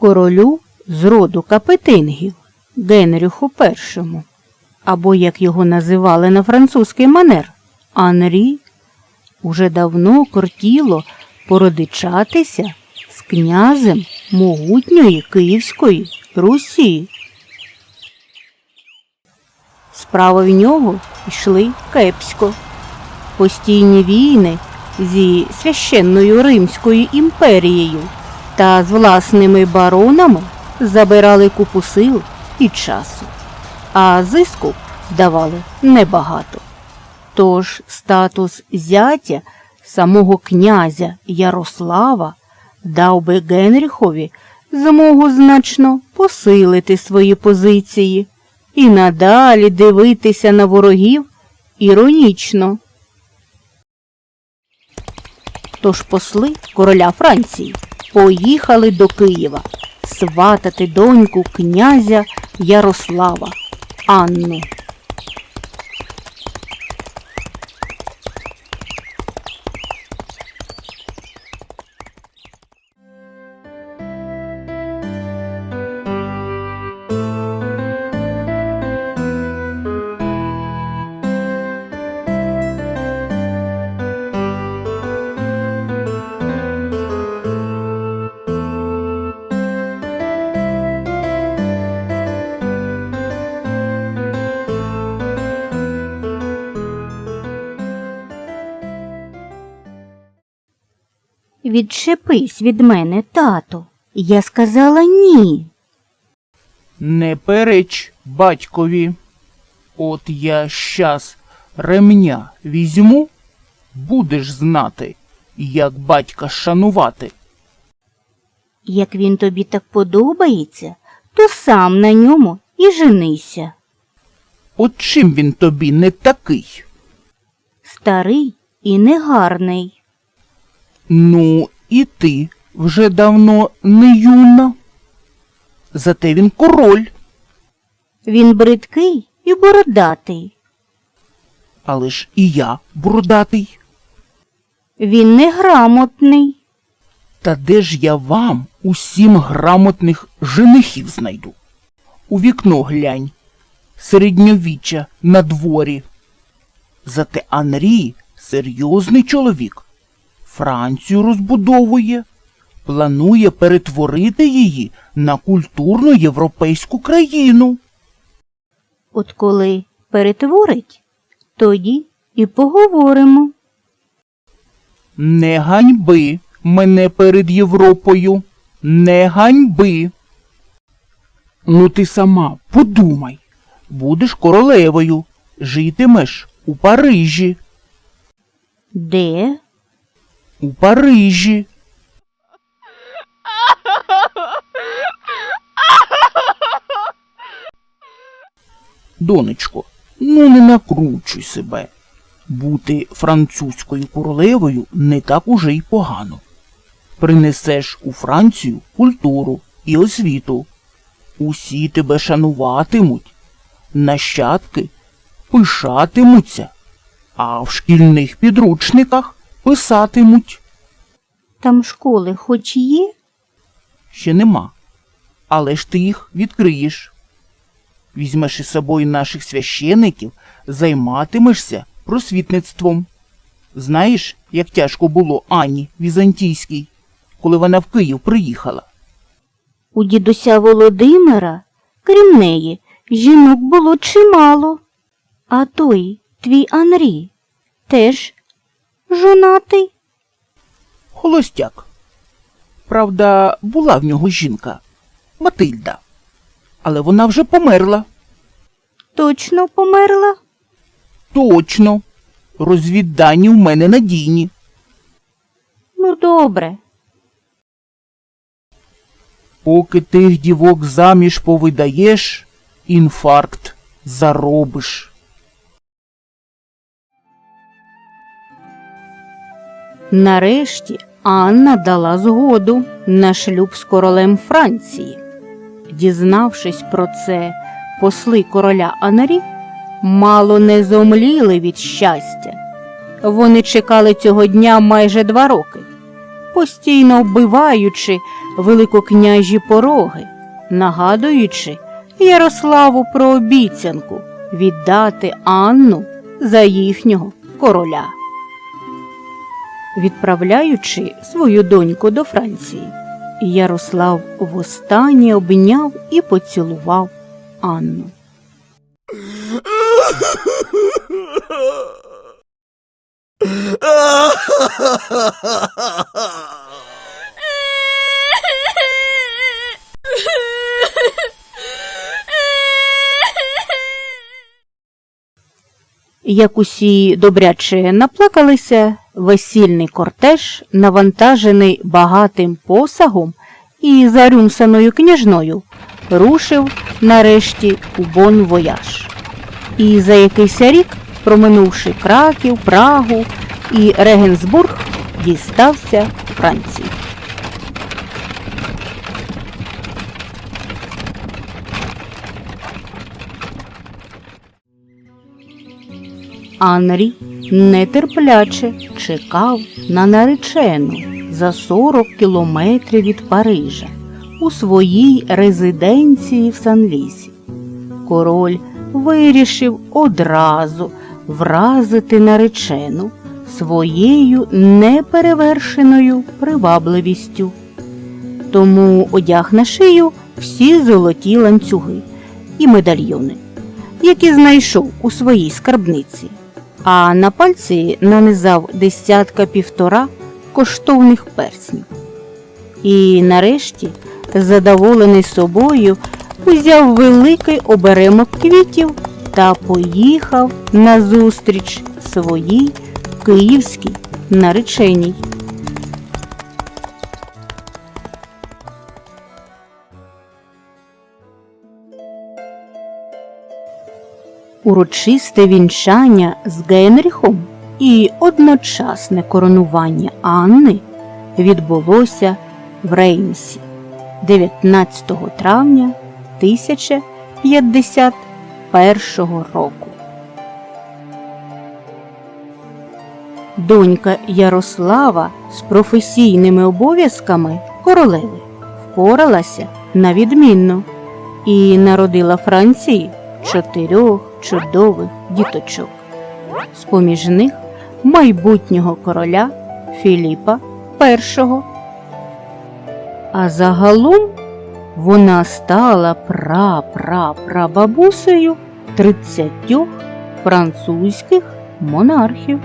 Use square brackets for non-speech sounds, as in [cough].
королю з роду капетингів Генріху І, або, як його називали на французький манер, Анрі, уже давно кортіло породичатися з князем могутньої Київської Русі. Справи в нього йшли кепсько. Постійні війни зі священною Римською імперією та з власними баронами забирали купу сил і часу, а зиску давали небагато. Тож статус зятя самого князя Ярослава дав би Генріхові змогу значно посилити свої позиції і надалі дивитися на ворогів іронічно. Тож посли короля Франції поїхали до Києва сватати доньку князя Ярослава Анну. Відчепись від мене, тато. Я сказала ні. Не переч батькові. От я щас ремня візьму, будеш знати, як батька шанувати. Як він тобі так подобається, то сам на ньому і женися. От чим він тобі не такий? Старий і негарний. Ну, і ти вже давно не юна. Зате він король, Він бридкий і бородатий. але ж і я бородатий. Він неграмотний. Та де ж я вам усім грамотних женихів знайду? У вікно глянь, середньовіччя на дворі. Зате Анрі серйозний чоловік. Францію розбудовує, планує перетворити її на культурну європейську країну. От коли перетворить, тоді і поговоримо. Не ганьби мене перед Європою, не ганьби. Ну ти сама подумай, будеш королевою, житимеш у Парижі, Де? У Парижі. Донечко, ну не накручуй себе. Бути французькою королевою не так уже й погано. Принесеш у Францію культуру і освіту. Усі тебе шануватимуть, нащадки пишатимуться, а в шкільних підручниках писатимуть. Там школи хоч є? Ще нема. Але ж ти їх відкриєш. Візьмеш із собою наших священиків, займатимешся просвітництвом. Знаєш, як тяжко було Ані Візантійській, коли вона в Київ приїхала? У дідуся Володимира, крім неї, жінок було чимало. А той, твій Анрі, теж жонатий? Холостяк. Правда, була в нього жінка Матильда. Але вона вже померла. Точно померла? Точно. Розвіддані в мене надійні. Ну, добре. Поки тих дівок заміж повидаєш, інфаркт заробиш. Нарешті Анна дала згоду на шлюб з королем Франції. Дізнавшись про це, посли короля Анарі мало не зомліли від щастя. Вони чекали цього дня майже два роки, постійно вбиваючи великокняжі пороги, нагадуючи Ярославу про обіцянку віддати Анну за їхнього короля. Відправляючи свою доньку до Франції, Ярослав востаннє обняв і поцілував Анну. [laughs] Як усі добряче наплакалися, весільний кортеж, навантажений багатим посагом і зарюмсаною княжною, рушив нарешті у Бон-Вояж. І за якийсь рік, проминувши Краків, Прагу і Регенсбург, дістався Франції. Анрі нетерпляче чекав на наречену за 40 кілометрів від Парижа у своїй резиденції в Санлісі. Король вирішив одразу вразити наречену своєю неперевершеною привабливістю. Тому одяг на шию всі золоті ланцюги і медальйони, які знайшов у своїй скарбниці, а на пальці нанизав десятка півтора коштовних перснів. І нарешті, задоволений собою, узяв великий оберемок квітів та поїхав назустріч своїй київській нареченій. Урочисте вінчання з Генріхом і одночасне коронування Анни відбулося в Реймсі 19 травня 1051 року. Донька Ярослава з професійними обов'язками королеви впоралася на відмінно і народила Франції чотирьох чудових діточок. З-поміж них майбутнього короля Філіпа І. А загалом вона стала пра-пра-прабабусею 30 французьких монархів.